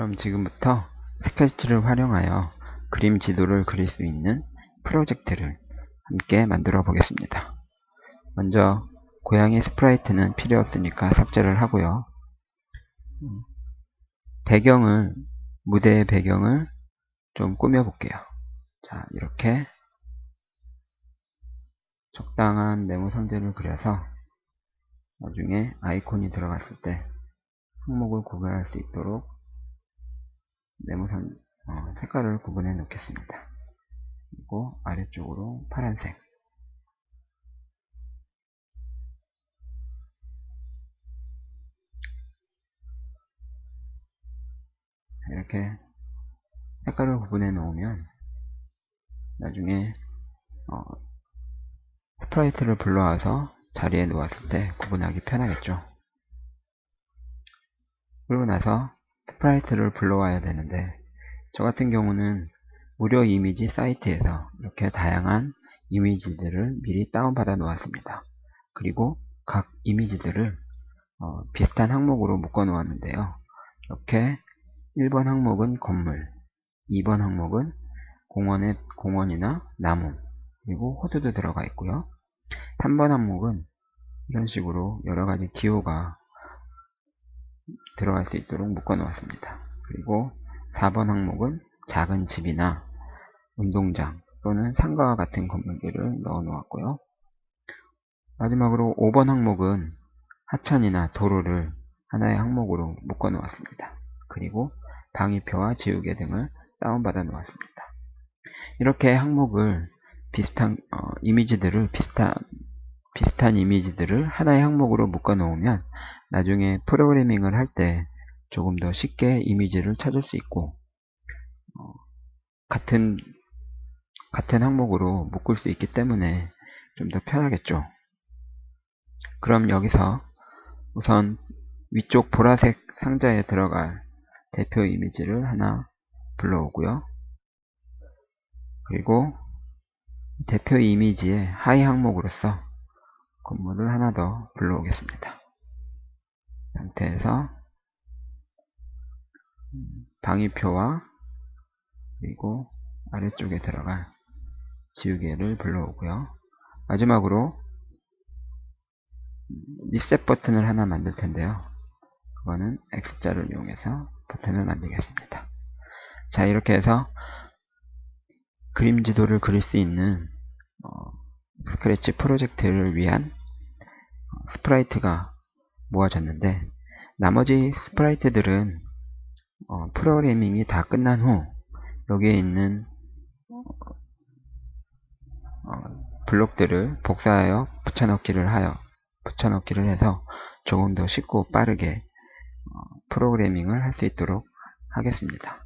그럼 지금부터 스케치를 활용하여 그림 지도를 그릴 수 있는 프로젝트를 함께 만들어 보겠습니다. 먼저 고양이 스프라이트는 필요 없으니까 삭제를 하고요. 음, 배경을 무대의 배경을 좀 꾸며 볼게요. 자 이렇게 적당한 네모 상자를 그려서 나중에 아이콘이 들어갔을 때 항목을 구별할 수 있도록 네모선 어, 색깔을 구분해 놓겠습니다. 그리고 아래쪽으로 파란색 이렇게 색깔을 구분해 놓으면 나중에 어, 스프라이트를 불러와서 자리에 놓았을 때 구분하기 편하겠죠. 그러고 나서 스프라이트를 불러와야 되는데 저 같은 경우는 무료 이미지 사이트에서 이렇게 다양한 이미지들을 미리 다운받아 놓았습니다. 그리고 각 이미지들을 어, 비슷한 항목으로 묶어 놓았는데요. 이렇게 1번 항목은 건물, 2번 항목은 공원의, 공원이나 나무, 그리고 호수도 들어가 있고요. 3번 항목은 이런 식으로 여러 가지 기호가 들어갈 수 있도록 묶어 놓았습니다. 그리고 4번 항목은 작은 집이나 운동장 또는 상가와 같은 건물들을 넣어 놓았고요. 마지막으로 5번 항목은 하천이나 도로를 하나의 항목으로 묶어 놓았습니다. 그리고 방위표와 지우개 등을 다운받아 놓았습니다. 이렇게 항목을 비슷한 어, 이미지들을 비슷한 비슷한 이미지들을 하나의 항목으로 묶어 놓으면 나중에 프로그래밍을 할 때 조금 더 쉽게 이미지를 찾을 수 있고 어, 같은 같은 항목으로 묶을 수 있기 때문에 좀 더 편하겠죠. 그럼 여기서 우선 위쪽 보라색 상자에 들어갈 대표 이미지를 하나 불러오고요. 그리고 대표 이미지의 하위 항목으로서 건물을 하나 더 불러오겠습니다. 상태에서 방위표와 그리고 아래쪽에 들어갈 지우개를 불러오고요. 마지막으로 리셋 버튼을 하나 만들 텐데요. 그거는 X자를 이용해서 버튼을 만들겠습니다. 자 이렇게 해서 그림 지도를 그릴 수 있는 어, 스크래치 프로젝트를 위한 어, 스프라이트가 모아졌는데 나머지 스프라이트들은 어, 프로그래밍이 다 끝난 후 여기에 있는 어, 블록들을 복사하여 붙여넣기를 하여 붙여넣기를 해서 조금 더 쉽고 빠르게 어, 프로그래밍을 할 수 있도록 하겠습니다.